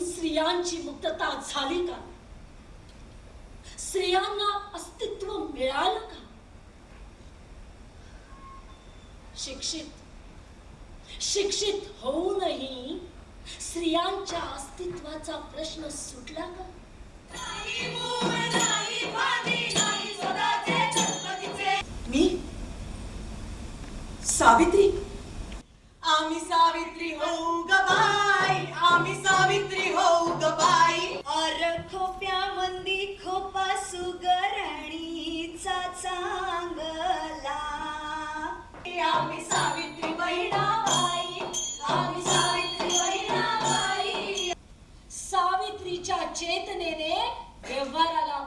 स्त्रियांची मुक्तता झाली का? स्त्रियांना अस्तित्व मिळालं का? शिक्षित शिक्षित होऊनही स्त्रियांच्या अस्तित्वाचा प्रश्न सुटला का? मी? सावित्री? आम्ही सावित्री मंदी खोपा सुगरणीचा चांगला आम्ही सावित्री बहिणाबाई आम्ही सावित्री बहिणाबाई सावित्रीच्या चेतनेने व्यवहाराला